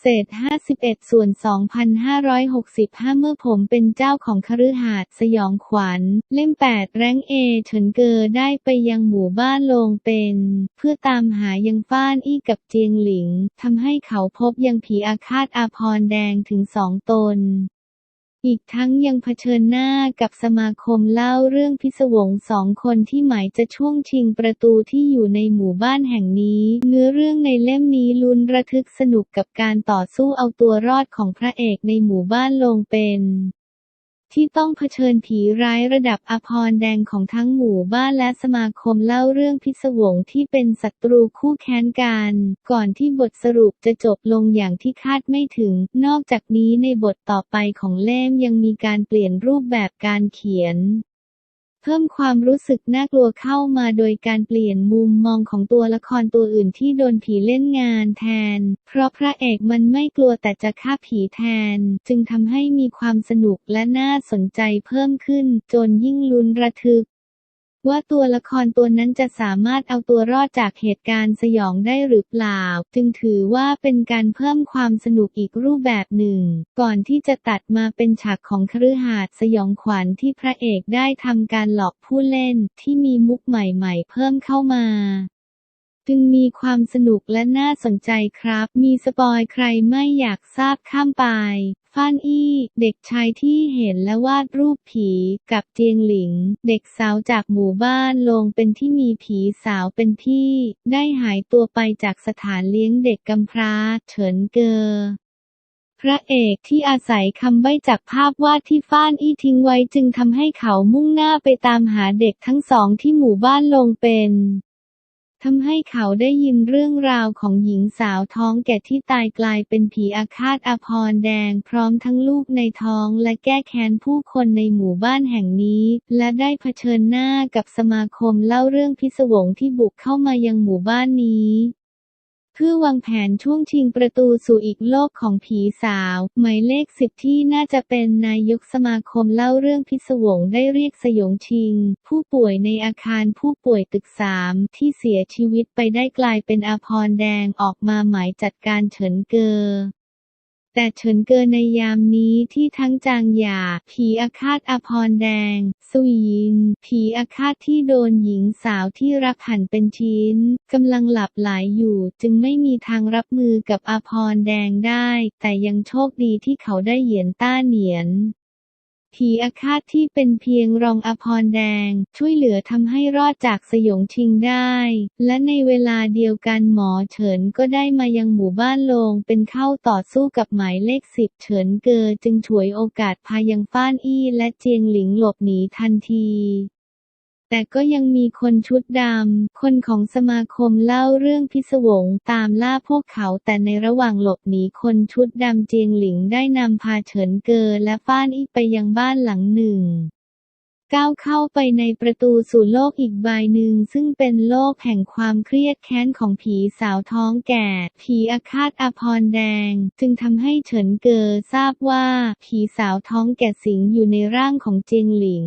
เศษ 51 ส่วน 2,565 เมื่อผมเป็นเจ้าของคฤหาสน์สยองขวัญ เล่ม 8 แรงเอเฉินเกอได้ไปยังหมู่บ้านโลงเป็น เพื่อตามหายังฟ้านอี้กับเจียงหลิงทำให้เขาพบยังผีอาฆาตอาพรแดงถึงสองตน อีกทั้งยังเผชิญหน้ากับสมาคมเล่าเรื่องพิศวงสองคนที่หมายจะช่วงชิงประตูที่อยู่ในหมู่บ้านแห่งนี้ เนื้อเรื่องในเล่มนี้ลุ้นระทึกสนุกกับการต่อสู้เอาตัวรอดของพระเอกในหมู่บ้านลงเป็น ที่ต้องเผชิญผีร้ายระดับอภรแดงของทั้งหมู่บ้านและสมาคมเล่าเรื่องพิศวงที่เป็นศัตรูคู่แค้นกัน ก่อนที่บทสรุปจะจบลงอย่างที่คาดไม่ถึง นอกจากนี้ในบทต่อไปของเล่มยังมีการเปลี่ยนรูปแบบการเขียน เพิ่มความรู้สึกน่ากลัวเข้ามาโดยการเปลี่ยนมุมมองของตัวละครตัวอื่นที่โดนผีเล่นงานแทน เพราะพระเอกมันไม่กลัวแต่จะฆ่าผีแทน จึงทำให้มีความสนุกและน่าสนใจเพิ่มขึ้น จนยิ่งลุ้นระทึก ว่าตัวละครตัวนั้นจะสามารถเอาตัวรอดจากเหตุการณ์สยองได้หรือเปล่า จึงถือว่าเป็นการเพิ่มความสนุกอีกรูปแบบหนึ่ง ก่อนที่จะตัดมาเป็นฉากของคฤหาสน์สยองขวัญที่พระเอกได้ทำการหลอกผู้เล่นที่มีมุกใหม่ๆ เพิ่มเข้ามา จึงมีความสนุกและน่าสนใจครับ มีสปอยใครไม่อยากทราบข้ามไป ฟ้านอี้ เด็กชายที่เห็นและวาดรูปผี กับเจียงหลิง เด็กสาวจากหมู่บ้านลงเป็นที่มีผีสาวเป็นพี่ ได้หายตัวไปจากสถานเลี้ยงเด็กกำพร้า เฉินเกอพระเอกที่อาศัยคำใบ้จากภาพวาดที่ฟ้านอี้ทิ้งไว้จึงทำให้เขามุ่งหน้าไปตามหาเด็กทั้งสองที่หมู่บ้านลงเป็น ทำให้เขาได้ยินเรื่องราวของหญิงสาวท้องแก่ที่ตายกลายเป็นผีอาฆาตอภรแดงพร้อมทั้งลูกในท้องและแก้แค้นผู้คนในหมู่บ้านแห่งนี้ และได้เผชิญหน้ากับสมาคมเล่าเรื่องพิศวงที่บุกเข้ามายังหมู่บ้านนี้ พื่อวางแผนช่วงชิงประตูสู่อีกโลกของผีสาว หมายเลขสิบที่น่าจะเป็นนายกสมาคมเล่าเรื่องพิศวงได้เรียกสยองชิง ผู้ป่วยในอาคารผู้ป่วยตึกสามที่เสียชีวิตไปได้กลายเป็นอาพรแดงออกมาหมายจัดการเฉินเกอ แต่เฉินเกินในยามนี้ที่ทั้งจางหยา ผีอาฆาตอาพรแดง สุยิน ผีอาฆาตที่โดนหญิงสาวที่รักหันเป็นชิ้นกำลังหลับไหลอยู่ จึงไม่มีทางรับมือกับอาพรแดงได้ แต่ยังโชคดีที่เขาได้เหยียนต้าเหนียน ผีอาฆาตที่เป็นเพียงรองอภรแดง ช่วยเหลือทำให้รอดจากสยองชิงได้ และในเวลาเดียวกันหมอเฉินก็ได้มายังหมู่บ้านโลง เป็นเข้าต่อสู้กับหมายเลขสิบเฉินเกอจึงฉวยโอกาสพายังฟ้านอี้และเจียงหลิงหลบหนีทันที แต่ก็ยังมีคนชุดดำ คนของสมาคมเล่าเรื่องพิศวงตามล่าพวกเขาแต่ในระหว่างหลบหนีคนชุดดำเจียงหลิงได้นำพาเฉินเกอและฟ้านอีไปยังบ้านหลังหนึ่ง ก้าวเข้าไปในประตูสู่โลกอีกใบหนึ่งซึ่งเป็นโลกแห่งความเครียดแค้นของผีสาวท้องแก่ ผีอาฆาตอาพรแดง จึงทำให้เฉินเกอทราบว่าผีสาวท้องแก่สิงอยู่ในร่างของเจียงหลิง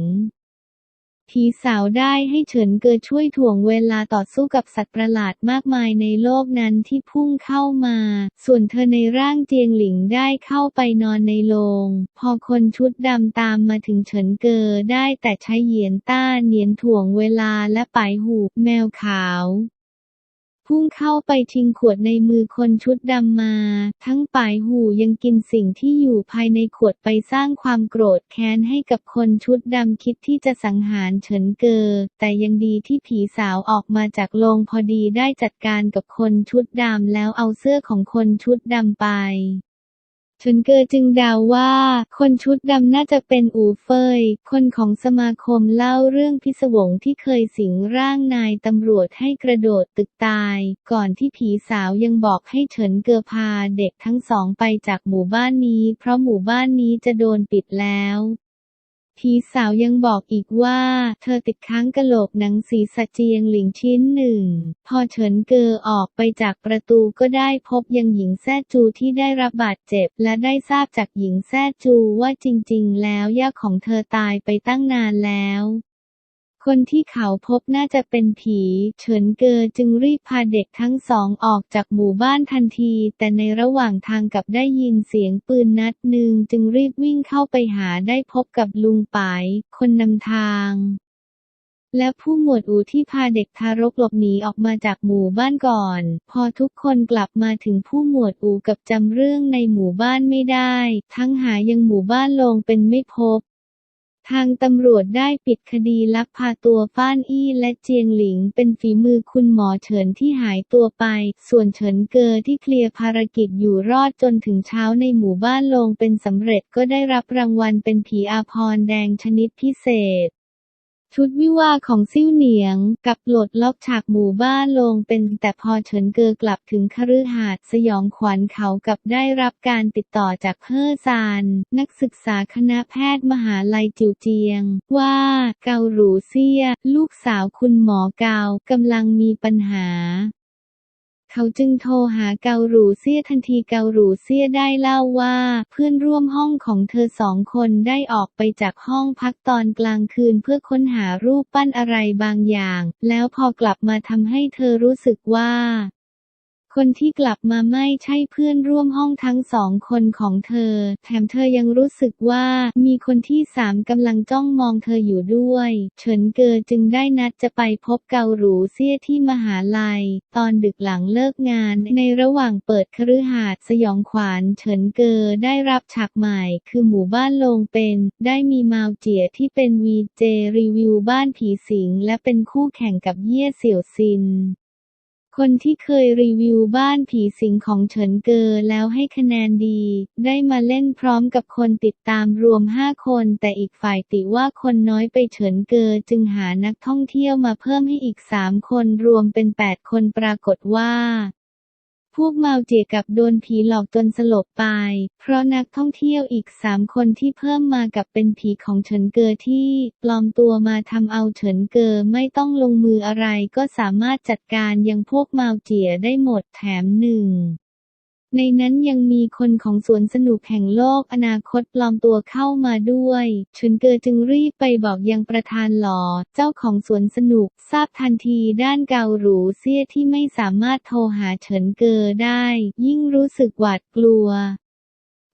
ผีสาวได้ให้เฉินเกอช่วยถ่วงเวลาต่อสู้กับสัตว์ประหลาดมากมายในโลกนั้นที่พุ่งเข้ามา ส่วนเธอในร่างเจียงหลิงได้เข้าไปนอนในโรงพอคนชุดดำตามมาถึงเฉินเกอได้แต่ใช้เหยียนต้าเหนียนถ่วงเวลาและปลายหูแมวขาว พุ่งเข้าไปชิงขวดในมือคนชุดดำมา ทั้งปายหูยังกินสิ่งที่อยู่ภายในขวดไปสร้างความโกรธแค้นให้กับคนชุดดำคิดที่จะสังหารเฉินเกอ แต่ยังดีที่ผีสาวออกมาจากโรงพอดีได้จัดการกับคนชุดดำแล้วเอาเสื้อของคนชุดดำไป ฉินเกอจึงเดาว่า คนชุดดำน่าจะเป็นอูเฟย คนของสมาคมเล่าเรื่องพิศวงที่เคยสิงร่างนายตำรวจให้กระโดดตึกตาย ก่อนที่ผีสาวยังบอกให้เฉินเกอพาเด็กทั้งสองไปจากหมู่บ้านนี้ เพราะหมู่บ้านนี้จะโดนปิดแล้ว ผีสาวยังบอกอีกว่า เธอติดค้างกะโหลกหนังศีรษะเจียงหลิงชิ้นหนึ่ง พอเฉินเกอออกไปจากประตูก็ได้พบยังหญิงแซ่จูที่ได้รับบาดเจ็บ และได้ทราบจากหญิงแซ่จูว่าจริง ๆ แล้วย่าของเธอตายไปตั้งนานแล้ว คนที่เขาพบน่าจะเป็นผี เฉินเกอจึงรีบพาเด็กทั้งสองออกจากหมู่บ้านทันที แต่ในระหว่างทางกับได้ยินเสียงปืนนัดหนึ่งจึงรีบวิ่งเข้าไปหาได้พบกับลุงปาย คนนำทางและผู้หมวดอูที่พาเด็กทารกหลบหนีออกมาจากหมู่บ้านก่อน พอทุกคนกลับมาถึงผู้หมวดอูกับจำเรื่องในหมู่บ้านไม่ได้ ทั้งหายังหมู่บ้านลงเป็นไม่พบ ทางตำรวจได้ปิดคดีลักพาตัวฟ้านอี้และเจียงหลิง เป็นฝีมือคุณหมอเฉินที่หายตัวไป ส่วนเฉินเกอที่เคลียร์ภารกิจอยู่รอดจนถึงเช้าในหมู่บ้านลงเป็นสำเร็จก็ได้รับรางวัลเป็นผีอาพรแดงชนิดพิเศษ ชุดวิวาของซิ่วเหนียง กับโหลดล็อกฉากหมู่บ้านลงเป็นแต่พอเฉินเกอกลับถึงคฤหาสน์สยองขวัญเขากับได้รับการติดต่อจากเฮ่อซาน นักศึกษาคณะแพทย์มหาลัยจิวเจียง ว่าเกาหรูเซีย ลูกสาวคุณหมอเกากำลังมีปัญหา เขาจึงโทรหาเกาหรูเซี่ยทันทีเกาหรูเซี่ยได้เล่าว่า เพื่อนร่วมห้องของเธอสองคนได้ออกไปจากห้องพักตอนกลางคืนเพื่อค้นหารูปปั้นอะไรบางอย่าง แล้วพอกลับมาทำให้เธอรู้สึกว่า คนที่กลับมาไม่ใช่เพื่อนร่วมห้องทั้งสองคนของเธอ แถมเธอยังรู้สึกว่ามีคนที่สามกำลังจ้องมองเธออยู่ด้วย เฉินเกอจึงได้นัดจะไปพบเกาหรูเซี่ยที่มหาลัย ตอนดึกหลังเลิกงาน ในระหว่างเปิดคฤหาสน์สยองขวัญเฉินเกอได้รับฉากใหม่ คือหมู่บ้านโลงเป็น ได้มีมาวเจียที่เป็นวีเจรีวิวบ้านผีสิงและเป็นคู่แข่งกับเย่เสี่ยวซิน คนที่เคยรีวิวบ้านผีสิงของเฉินเกอแล้วให้คะแนนดี ได้มาเล่นพร้อมกับคนติดตามรวม 5 คน แต่อีกฝ่ายติว่าคนน้อยไปเฉินเกอจึงหานักท่องเที่ยวมาเพิ่มให้อีก 3 คนรวมเป็น 8 คนปรากฏว่า พวกเมาเจียกับโดนผีหลอกจนสลบไป เพราะนักท่องเที่ยวอีกสามคนที่เพิ่มมากับเป็นผีของเฉินเกอที่ปลอมตัวมาทำเอาเฉินเกอไม่ต้องลงมืออะไรก็สามารถจัดการยังพวกเมาเจียได้หมดแถมหนึ่ง ในนั้นยังมีคนของสวนสนุกแห่งโลกอนาคตปลอมตัวเข้ามาด้วยชุนเกอจึงรีบไปบอกยังประธานหลอเจ้าของสวนสนุกทราบทันทีด้านเกาหรูเซียที่ไม่สามารถโทรหาเฉินเกอได้ ยิ่งรู้สึกหวาดกลัว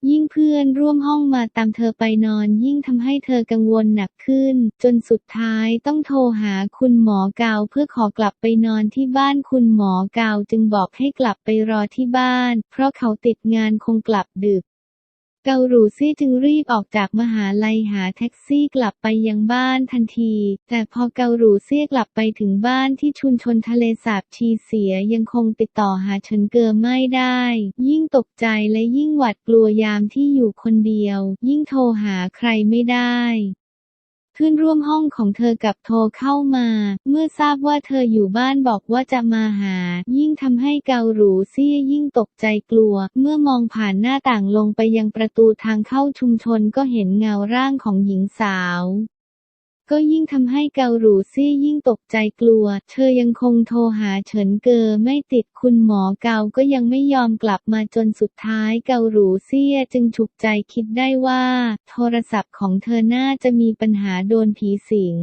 ยิ่งเพื่อนร่วมห้องมาตามเธอไปนอนยิ่งทำให้เธอกังวลหนักขึ้น จนสุดท้ายต้องโทรหาคุณหมอเกาเพื่อขอกลับไปนอนที่บ้านคุณหมอเกาจึงบอกให้กลับไปรอที่บ้าน เพราะเขาติดงานคงกลับดึก เกาหลูซี่จึงรีบออกจากมหาลัยหาแท็กซี่กลับไปยังบ้านทันที แต่พอเกาหลูซี่กลับไปถึงบ้านที่ชุมชนทะเลสาบชีเสียยังคงติดต่อหาเฉินเกอไม่ได้ ยิ่งตกใจและยิ่งหวาดกลัวยามที่อยู่คนเดียว ยิ่งโทรหาใครไม่ได้ ขึ้นร่วมห้องของเธอกับโทรเข้ามา เมื่อทราบว่าเธออยู่บ้านบอกว่าจะมาหา ยิ่งทำให้เกาหรูเซี่ยยิ่งตกใจกลัว เมื่อมองผ่านหน้าต่างลงไปยังประตูทางเข้าชุมชนก็เห็นเงาร่างของหญิงสาว ก็ยิ่งทำให้เกาหรูซี่ยิ่งตกใจกลัว เธอยังคงโทรหาเฉินเกอไม่ติดคุณหมอเกาก็ยังไม่ยอมกลับมาจนสุดท้ายเกาหรูซี่จึงฉุกใจคิดได้ว่า โทรศัพท์ของเธอน่าจะมีปัญหาโดนผีสิง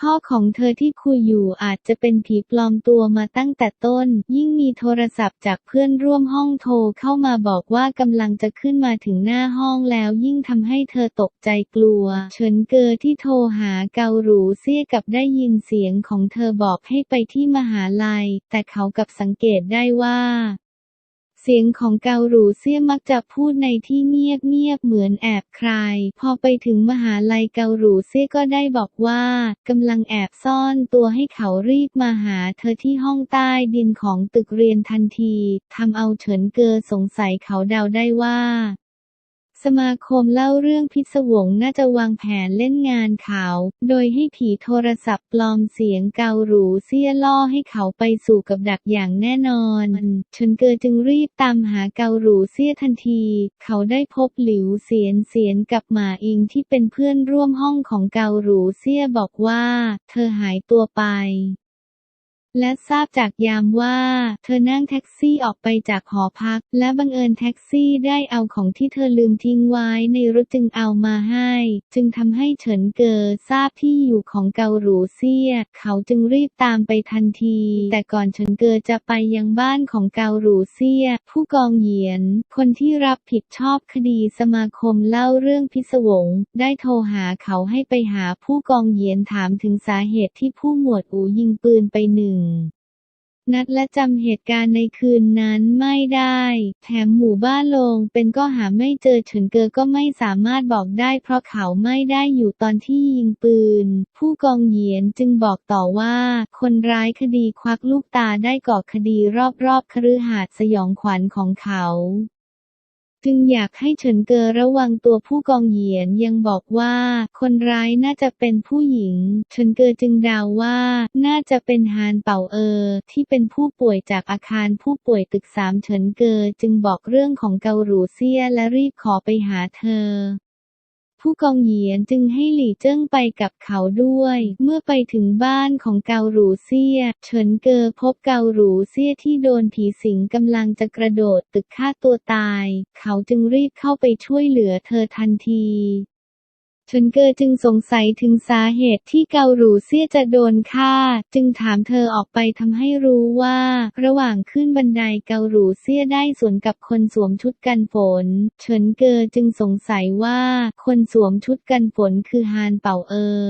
พ่อของเธอที่คุยอยู่อาจจะเป็นผีปลอมตัวมาตั้งแต่ต้น ยิ่งมีโทรศัพท์จากเพื่อนร่วมห้องโทรเข้ามาบอกว่ากำลังจะขึ้นมาถึงหน้าห้องแล้วยิ่งทำให้เธอตกใจกลัว เฉินเกอที่โทรหาเกาหรูเซี่ยกับได้ยินเสียงของเธอบอกให้ไปที่มหาลัย แต่เขากับสังเกตได้ว่า เสียงของเกาหรูเซี่ยมักจะพูดในที่เงียบเงียบเหมือนแอบใคร พอไปถึงมหาลัยเกาหรูเซี่ยก็ได้บอกว่ากำลังแอบซ่อนตัวให้เขารีบมาหาเธอที่ห้องใต้ดินของตึกเรียนทันทีทำเอาเฉินเกอสงสัยเขาเดาได้ว่า สมาคมเล่าเรื่องพิศวงน่าจะวางแผนเล่นงานเขา โดยให้ผีโทรศัพท์ปลอมเสียงเกาหรูเซี่ยล่อให้เขาไปสู่กับดักอย่างแน่นอนเฉินเกอจึงรีบตามหาเกาหรูเซี่ยทันที เขาได้พบหลิวเสียนเสียนกับหมาอิงที่เป็นเพื่อนร่วมห้องของเกาหรูเซี่ยบอกว่า เธอหายตัวไป และทราบจากยามว่า เธอนั่งแท็กซี่ออกไปจากหอพัก และบังเอิญแท็กซี่ได้เอาของที่เธอลืมทิ้งไว้ในรถจึงเอามาให้ จึงทำให้เฉินเกอทราบที่อยู่ของเกาหรูเซีย เขาจึงรีบตามไปทันที แต่ก่อนเฉินเกอจะไปยังบ้านของเกาหรูเซีย ผู้กองเหยียน คนที่รับผิดชอบคดีสมาคมเล่าเรื่องพิศวง ได้โทรหาเขาให้ไปหาผู้กองเหยียนถามถึงสาเหตุที่ผู้หมวดอูยิงปืนไปหนึ่งนัดและจำเหตุการณ์ในคืนนั้นไม่ได้ แถมหมู่บ้านลงเป็นก็หาไม่เจอเฉินเกอก็ไม่สามารถบอกได้ เพราะเขาไม่ได้อยู่ตอนที่ยิงปืน ผู้กองเหยียนจึงบอกต่อว่า คนร้ายคดีควักลูกตาได้ก่อคดีรอบๆคฤหาสน์สยองขวัญของเขา จึงอยากให้เฉินเกอระวังตัวผู้กองเหยียนยังบอกว่า คนร้ายน่าจะเป็นผู้หญิง เฉินเกอจึงเดาว่า น่าจะเป็นฮานเป่าเออ ที่เป็นผู้ป่วยจากอาคารผู้ป่วยตึกสามเฉินเกอจึงบอกเรื่องของเกาหรูเซียและรีบขอไปหาเธอ ผู้กองเหยียนจึงให้หลี่เจิ้งไปกับเขาด้วย เมื่อไปถึงบ้านของเกาหรูเซีย เฉินเกอพบเกาหรูเซียที่โดนผีสิงกำลังจะกระโดดตึกฆ่าตัวตาย เขาจึงรีบเข้าไปช่วยเหลือเธอทันที เฉินเกอจึงสงสัยถึงสาเหตุที่เกาหรูเซี่ยจะโดนฆ่า จึงถามเธอออกไปทำให้รู้ว่า ระหว่างขึ้นบันไดเกาหรูเซี่ยได้สวนกับคนสวมชุดกันฝนเฉินเกอจึงสงสัยว่า คนสวมชุดกันฝนคือฮานเป่าเออ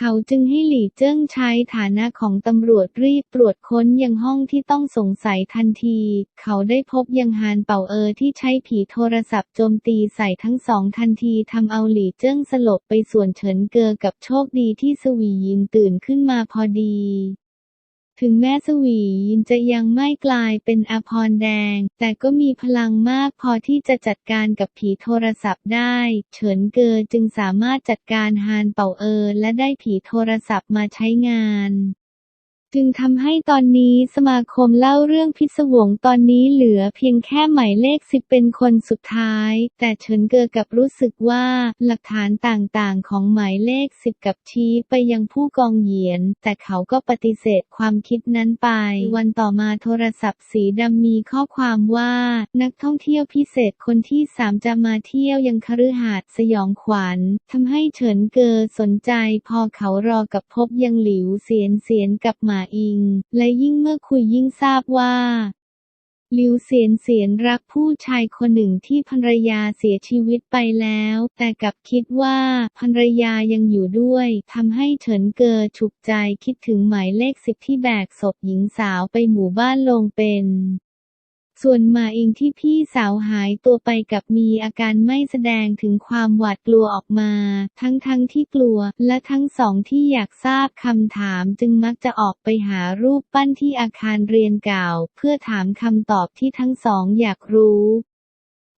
เขาจึงให้หลี่เจิ้งใช้ฐานะของตำรวจรีบตรวจค้นยังห้องที่ต้องสงสัยทันที เขาได้พบยังฮานเป่าเออที่ใช้ผีโทรศัพท์โจมตีใส่ทั้งสองทันทีทำเอาหลี่เจิ้งสลบไปส่วนเฉินเกอกับโชคดีที่สวียินตื่นขึ้นมาพอดี ถึงแม้สวียินจะยังไม่กลายเป็นอภรแดง แต่ก็มีพลังมากพอที่จะจัดการกับผีโทรศัพท์ได้ เฉินเกอจึงสามารถจัดการฮานเป่าเออ และได้ผีโทรศัพท์มาใช้งาน จึงทำให้ตอนนี้สมาคมเล่าเรื่องพิศวงตอนนี้เหลือเพียงแค่หมายเลขสิบเป็นคนสุดท้าย แต่เฉินเกอกับรู้สึกว่าหลักฐานต่างๆ ของหมายเลขสิบกับชี้ไปยังผู้กองเหยียน แต่เขาก็ปฏิเสธความคิดนั้นไป วันต่อมาโทรศัพท์สีดำมีข้อความว่า นักท่องเที่ยวพิเศษคนที่สามจะมาเที่ยวยังคฤหาสน์สยองขวัญทำให้เฉินเกอสนใจพอเขารอกับพบยังหลิวเสียนเสียนกับหมาอิง และยิ่งเมื่อคุยยิ่งทราบว่าหลิวเสียนเสียนรักผู้ชายคนหนึ่งที่ภรรยาเสียชีวิตไปแล้ว แต่กลับคิดว่าภรรยายังอยู่ด้วยทำให้เฉินเกอฉุกใจคิดถึงหมายเลขสิบที่แบกศพหญิงสาวไปหมู่บ้านลงเป็น ส่วนมาอิงที่พี่สาวหายตัวไปกับมีอาการไม่แสดงถึงความหวาดกลัวออกมา ทั้งทั้งที่กลัว และทั้งสองที่อยากทราบคำถามจึงมักจะออกไปหารูปปั้นที่อาคารเรียนเก่า เพื่อถามคำตอบที่ทั้งสองอยากรู้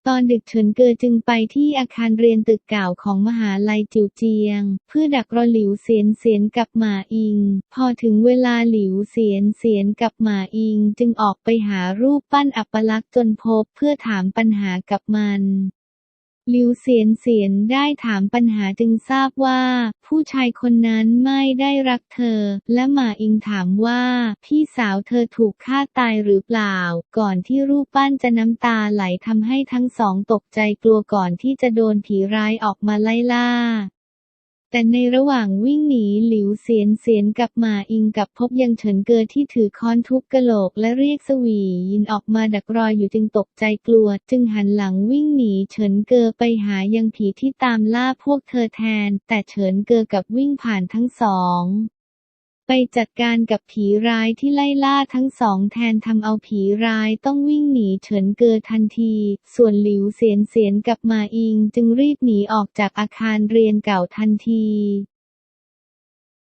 ตอนดึกเฉินเกอจึงไปที่อาคารเรียนตึกเก่าของมหาลัยจิวเจียง เพื่อดักรอหลิวเสียนเสียนกับหมาอิง พอถึงเวลาหลิวเสียนเสียนกับหมาอิงจึงออกไปหารูปปั้นอัปลักษณ์จนพบเพื่อถามปัญหากับมัน ลิวเสียนเสียนได้ถามปัญหาจึงทราบว่า ผู้ชายคนนั้นไม่ได้รักเธอ และหมาอิงถามว่า พี่สาวเธอถูกฆ่าตายหรือเปล่า ก่อนที่รูปปั้นจะน้ำตาไหลทำให้ทั้งสองตกใจกลัวก่อนที่จะโดนผีร้ายออกมาไล่ล่า แต่ในระหว่างวิ่งหนีหลิวเสียนเสียนกับมาอิงกับพบยังเฉินเกอที่ถือค้อนทุบกระโหลกและเรียกสวียินออกมาดักรอยอยู่จึงตกใจกลัว จึงหันหลังวิ่งหนีเฉินเกอไปหายังผีที่ตามล่าพวกเธอแทน แต่เฉินเกอกับวิ่งผ่านทั้งสอง ไปจัดการกับผีร้ายที่ไล่ล่าทั้งสองแทนทำเอาผีร้ายต้องวิ่งหนีเฉินเกอทันที ส่วนหลิวเสียนเสียนกับมาอิงจึงรีบหนีออกจากอาคารเรียนเก่าทันที